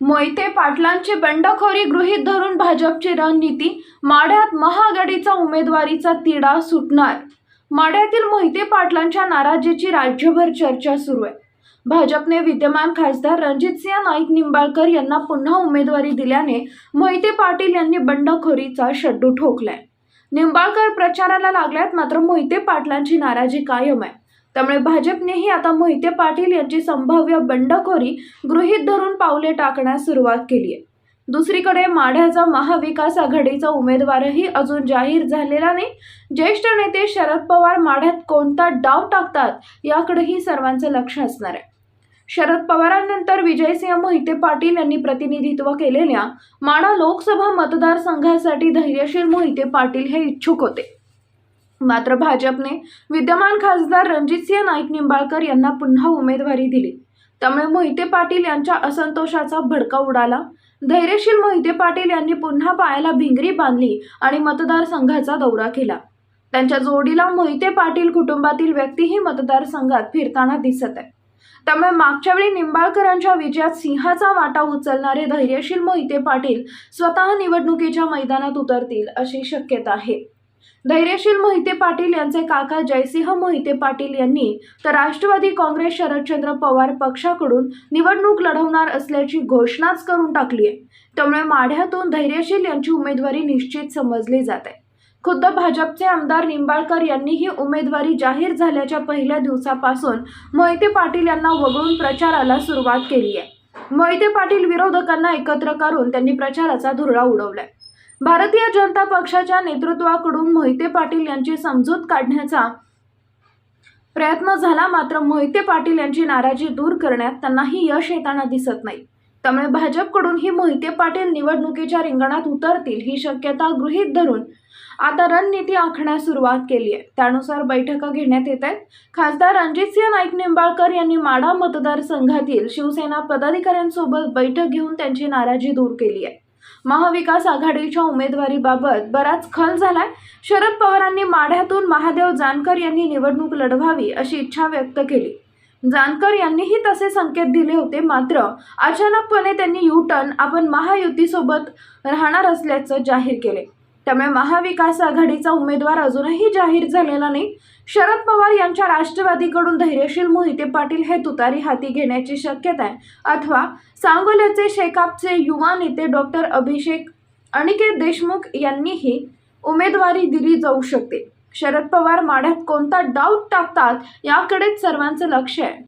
मोहिते पाटलांची बंडखोरी गृहीत धरून भाजपची रणनीती माढ्यात महाआघाडीचा उमेदवारीचा तिढा सुटणार. माढ्यातील मोहिते पाटलांच्या नाराजीची राज्यभर चर्चा सुरू आहे. भाजपने विद्यमान खासदार रणजितसिंह नाईक निंबाळकर यांना पुन्हा उमेदवारी दिल्याने मोहिते पाटील यांनी बंडखोरीचा शड्डू ठोकलाय. निंबाळकर प्रचाराला लागल्यात मात्र मोहिते पाटलांची नाराजी कायम आहे. त्यामुळे भाजपनेही आता मोहिते पाटील यांची संभाव्य बंडखोरी गृहीत धरून पावले टाकण्यास सुरुवात केली आहे. दुसरीकडे माढ्याचा महाविकास आघाडीचा उमेदवारही अजून जाहीर झालेला नाही. ज्येष्ठ नेते शरद पवार माढ्यात कोणता डाव टाकतात याकडेही सर्वांचं लक्ष असणार आहे. शरद पवारांनंतर विजयसिंह मोहिते पाटील यांनी प्रतिनिधित्व केलेल्या माढा लोकसभा मतदारसंघासाठी धैर्यशील मोहिते पाटील हे इच्छुक होते. मात्र भाजपने विद्यमान खासदार रणजितसिंह नाईक निंबाळकर यांना पुन्हा उमेदवारी दिली. त्यामुळे मोहिते पाटील यांच्या असंतोषाचा भडका उडाला. धैर्यशील मोहिते पाटील यांनी पुन्हा पायाला भिंगरी बांधली आणि मतदारसंघाचा दौरा केला. त्यांच्या जोडीला मोहिते पाटील कुटुंबातील व्यक्तीही मतदारसंघात फिरताना दिसत आहे त्यामुळे मागच्या वेळी निंबाळकरांच्या विजयात सिंहाचा वाटा उचलणारे धैर्यशील मोहिते पाटील स्वतः निवडणुकीच्या मैदानात उतरतील अशी शक्यता आहे. धैर्यशील मोहिते पाटील यांचे काका जयसिंह मोहिते पाटील यांनी तर राष्ट्रवादी काँग्रेस शरदचंद्र पवार पक्षाकडून निवडणूक लढवणार असल्याची घोषणाच करून टाकली आहे. त्यामुळे माढ्यातून धैर्यशील यांची उमेदवारी निश्चित समजली जात. आहे खुद्द भाजपचे आमदार निंबाळकर यांनीही उमेदवारी जाहीर झाल्याच्या पहिल्या दिवसापासून मोहिते पाटील यांना वगळून प्रचाराला सुरुवात केली आहे. मोहिते पाटील विरोधकांना एकत्र करून त्यांनी प्रचाराचा धुरळा उडवलाय. भारतीय जनता पक्षाच्या नेतृत्वाकडून मोहिते पाटील यांची समजूत काढण्याचा प्रयत्न झाला. मात्र मोहिते पाटील यांची नाराजी दूर करण्यात त्यांनाही यश येताना दिसत नाही. त्यामुळे भाजपकडून ही मोहिते पाटील निवडणुकीच्या रिंगणात उतरतील ही शक्यता गृहीत धरून आता रणनीती आखण्यास सुरुवात केली आहे. त्यानुसार बैठका घेण्यात येत आहेत. खासदार रणजितसिंह नाईक निंबाळकर यांनी माढा मतदारसंघातील शिवसेना पदाधिकाऱ्यांसोबत बैठक घेऊन त्यांची नाराजी दूर केली आहे. महाविकास आघाडीच्या उमेदवारीबाबत बराच खल झालाय. शरद पवारांनी माढ्यातून महादेव जानकर यांनी निवडणूक लढवावी अशी इच्छा व्यक्त केली. जानकर यांनीही तसे संकेत दिले होते मात्र अचानकपणे त्यांनी यू टर्न आपण महायुतीसोबत राहणार असल्याचं जाहीर केले. त्यामुळे महाविकास आघाडीचा उमेदवार अजूनही जाहीर झालेला नाही. शरद पवार यांच्या राष्ट्रवादीकडून धैर्यशील मोहिते पाटील हे तुतारी हाती घेण्याची शक्यता आहे. अथवा सांगोल्याचे शेकापचे युवा नेते डॉक्टर अभिषेक अनिकेत देशमुख यांनीही उमेदवारी दिली जाऊ शकते. शरद पवार माढ्यात कोणता डाऊट टाकतात याकडेच सर्वांचं लक्ष आहे.